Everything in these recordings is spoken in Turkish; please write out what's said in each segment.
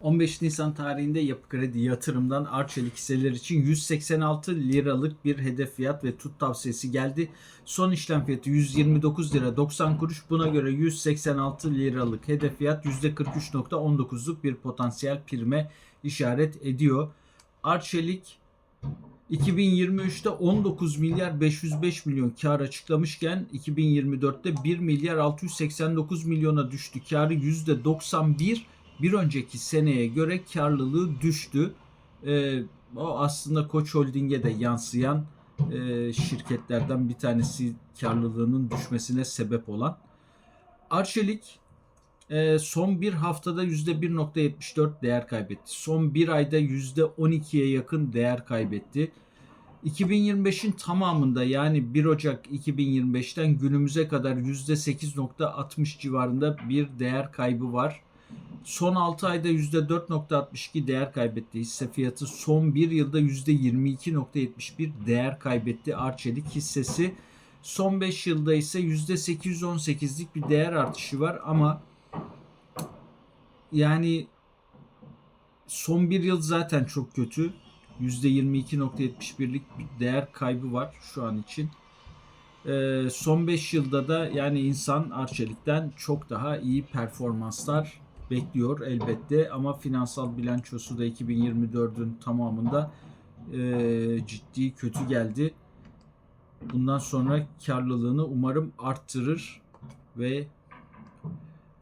15 Nisan tarihinde Yapı Kredi yatırımdan Arçelik hisseler için 186 liralık bir hedef fiyat ve tut tavsiyesi geldi. Son işlem fiyatı 129 lira 90 kuruş. Buna göre 186 liralık hedef fiyat %43.19'luk bir potansiyel prime işaret ediyor. Arçelik 2023'te 19 milyar 505 milyon kar açıklamışken 2024'te 1 milyar 689 milyona düştü. Karı %91 bir önceki seneye göre karlılığı düştü. Ee, o aslında Koç Holding'e de yansıyan e, şirketlerden bir tanesi karlılığının düşmesine sebep olan. Arçelik e, son bir haftada %1.74 değer kaybetti. Son bir ayda %12'ye yakın değer kaybetti. 2025'in tamamında yani 1 Ocak 2025'ten günümüze kadar %8.60 civarında bir değer kaybı var. Son 6 ayda %4.62 değer kaybetti. Hisse fiyatı son 1 yılda %22.71 değer kaybetti Arçelik hissesi. Son 5 yılda ise %818'lik bir değer artışı var ama yani son bir yıl zaten çok kötü. %22.71'lik bir değer kaybı var şu an için. Ee, son 5 yılda da yani insan Arçelik'ten çok daha iyi performanslar bekliyor elbette ama finansal bilançosu da 2024'ün tamamında e, ciddi kötü geldi. Bundan sonra karlılığını umarım arttırır ve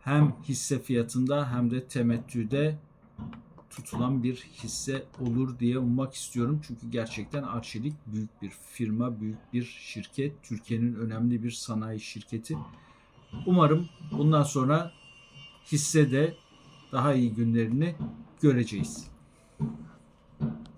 hem hisse fiyatında hem de temettüde tutulan bir hisse olur diye ummak istiyorum. Çünkü gerçekten Arçelik büyük bir firma, büyük bir şirket. Türkiye'nin önemli bir sanayi şirketi. Umarım bundan sonra hisse de daha iyi günlerini göreceğiz.